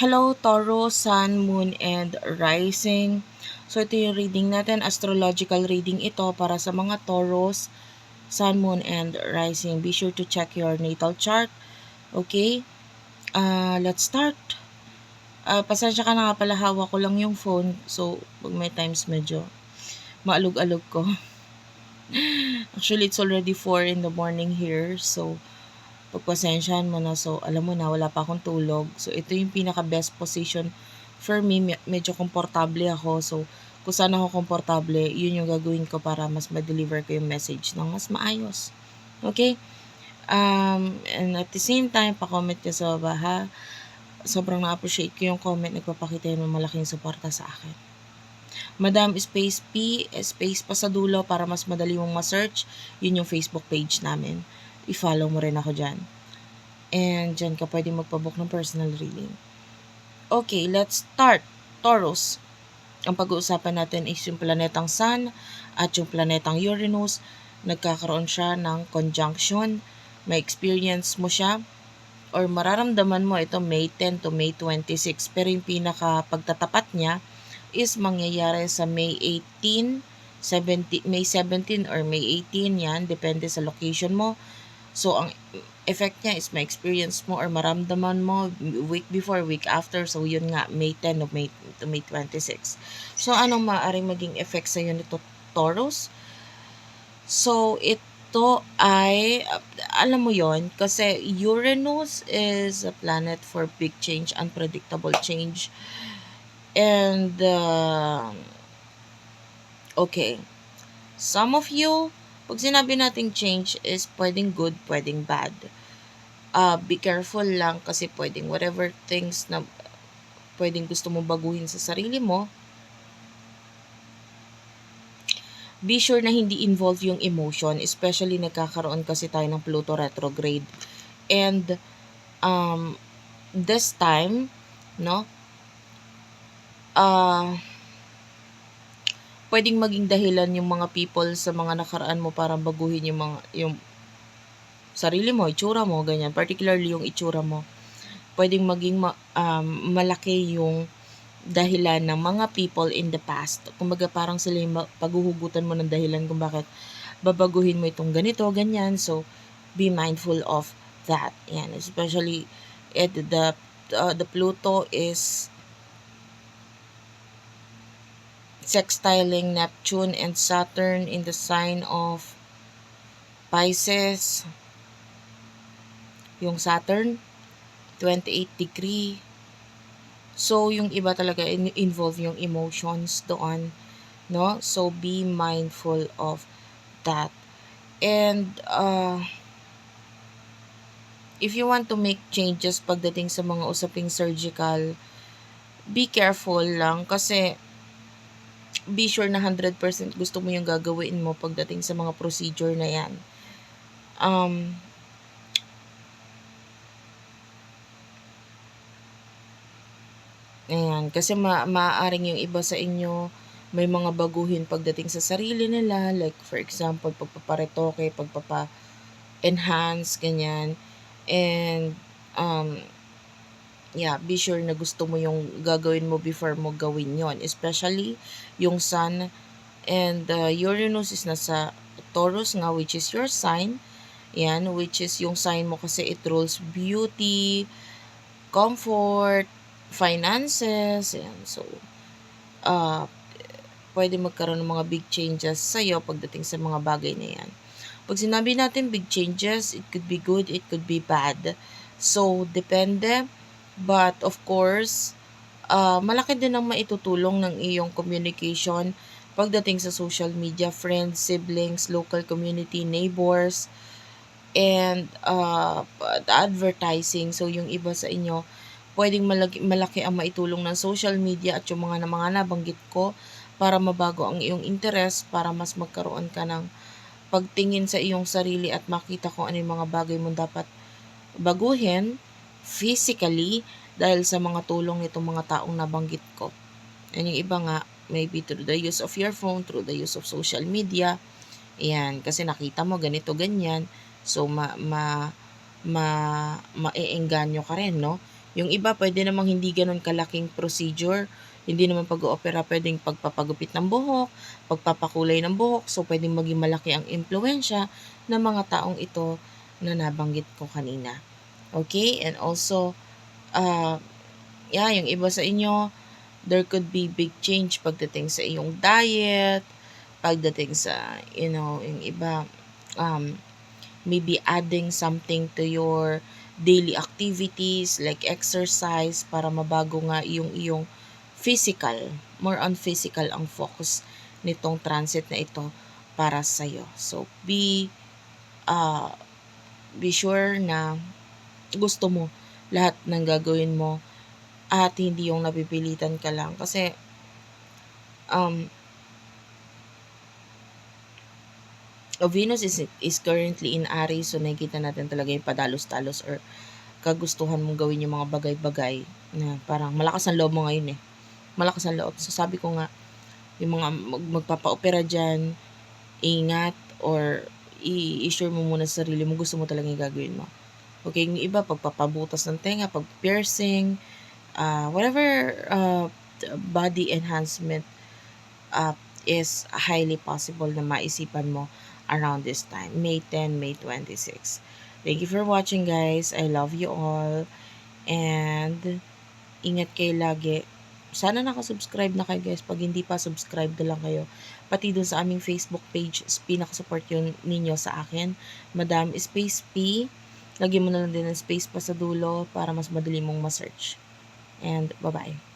Hello, Taurus, Sun, Moon, and Rising. So, ito yung reading natin. Astrological reading ito para sa mga Taurus, Sun, Moon, and Rising. Be sure to check your natal chart. Okay? Uh, let's start. Uh, pasensya ka na nga pala, hawak ko lang yung phone. So, pag may times medyo maalog-alog ko. Actually, it's already 4 in the morning here. So, pagpasensyahan mo na. So, alam mo na, wala pa akong tulog. So, ito yung pinaka-best position for me. Medyo komportable ako. So, kung saan ako komportable, yun yung gagawin ko para mas ma-deliver ko yung message ng mas maayos. Okay? Um, and at the same time, pa-comment ka sa baba ha. Sobrang na-appreciate ko yung comment. Nagpapakita yun ng malaking suporta sa akin. Madam Space P, space pa sa dulo para mas madali mong ma-search. Yun yung Facebook page namin i-follow mo rin ako dyan. And dyan ka pwede magpabook ng personal reading. Okay, let's start. Taurus. Ang pag-uusapan natin is yung planetang Sun at yung planetang Uranus. Nagkakaroon siya ng conjunction. May experience mo siya or mararamdaman mo ito May 10 to May 26. Pero yung pinaka pagtatapat niya is mangyayari sa May 18, 17, May 17 or May 18 yan. Depende sa location mo So, ang effect niya is may experience mo or maramdaman mo week before, week after. So, yun nga, May 10 to May, to May 26. So, anong maaaring maging effect sa iyo nito, Taurus? So, ito ay, alam mo yon kasi Uranus is a planet for big change, unpredictable change. And, uh, okay, some of you pag sinabi nating change is pwedeng good, pwedeng bad. Uh, be careful lang kasi pwedeng whatever things na pwedeng gusto mo baguhin sa sarili mo, be sure na hindi involve yung emotion, especially nagkakaroon kasi tayo ng Pluto retrograde. And um, this time, no, uh, pwedeng maging dahilan yung mga people sa mga nakaraan mo para baguhin yung mga yung sarili mo, itsura mo, ganyan. Particularly yung itsura mo. Pwedeng maging ma, um, malaki yung dahilan ng mga people in the past. Kumbaga parang sila yung paghuhugutan mo ng dahilan kung bakit babaguhin mo itong ganito, ganyan. So, be mindful of that. Yan. Especially, it, the, uh, the Pluto is sextiling Neptune and Saturn in the sign of Pisces. Yung Saturn, 28 degree. So, yung iba talaga involve yung emotions doon. No? So, be mindful of that. And, uh, if you want to make changes pagdating sa mga usaping surgical, be careful lang kasi be sure na 100% gusto mo yung gagawin mo pagdating sa mga procedure na yan. Um, Ayan, kasi ma maaaring yung iba sa inyo may mga baguhin pagdating sa sarili nila, like for example, pagpaparetoke, pagpapa-enhance, ganyan. And, um, yeah, be sure na gusto mo yung gagawin mo before mo gawin yon Especially yung sun and uh, Uranus is nasa Taurus nga which is your sign. Yan, which is yung sign mo kasi it rules beauty, comfort, finances. Yan. So, uh, pwede magkaroon ng mga big changes sa'yo pagdating sa mga bagay na yan. Pag sinabi natin big changes, it could be good, it could be bad. So, depende But of course, uh, malaki din ang maitutulong ng iyong communication pagdating sa social media, friends, siblings, local community, neighbors, and uh, advertising. So, yung iba sa inyo, pwedeng malaki, malaki ang maitulong ng social media at yung mga na mga nabanggit ko para mabago ang iyong interest, para mas magkaroon ka ng pagtingin sa iyong sarili at makita kung ano yung mga bagay mo dapat baguhin physically dahil sa mga tulong nitong mga taong nabanggit ko. And yung iba nga, maybe through the use of your phone, through the use of social media. Ayan, kasi nakita mo ganito, ganyan. So, ma, ma, ma, maeengganyo ka rin, no? Yung iba, pwede namang hindi ganun kalaking procedure. Hindi naman pag-oopera pwedeng pagpapagupit ng buhok, pagpapakulay ng buhok. So, pwedeng maging malaki ang impluensya ng mga taong ito na nabanggit ko kanina. Okay? And also, uh, yeah, yung iba sa inyo, there could be big change pagdating sa iyong diet, pagdating sa, you know, yung iba, um, maybe adding something to your daily activities like exercise para mabago nga yung iyong physical, more on physical ang focus nitong transit na ito para sa iyo. So be uh, be sure na gusto mo lahat ng gagawin mo at hindi yung napipilitan ka lang kasi um o Venus is is currently in Aries so nakikita natin talaga yung padalos-talos or kagustuhan mong gawin yung mga bagay-bagay na parang malakas ang loob mo ngayon eh. Malakas ang loob. So sabi ko nga, yung mga mag, magpapa-opera dyan, ingat or i-assure mo muna sa sarili mo gusto mo talaga yung gagawin mo. Okay, yung iba, pagpapabutas ng tenga, pag piercing, uh, whatever uh, body enhancement uh, is highly possible na maisipan mo around this time, May 10, May 26. Thank you for watching guys. I love you all. And ingat kayo lagi. Sana nakasubscribe na kayo guys. Pag hindi pa, subscribe na lang kayo. Pati dun sa aming Facebook page, pinakasupport yun ninyo sa akin. Madam Space P. Lagyan mo na lang din ng space pa sa dulo para mas madali mong ma-search. And bye-bye.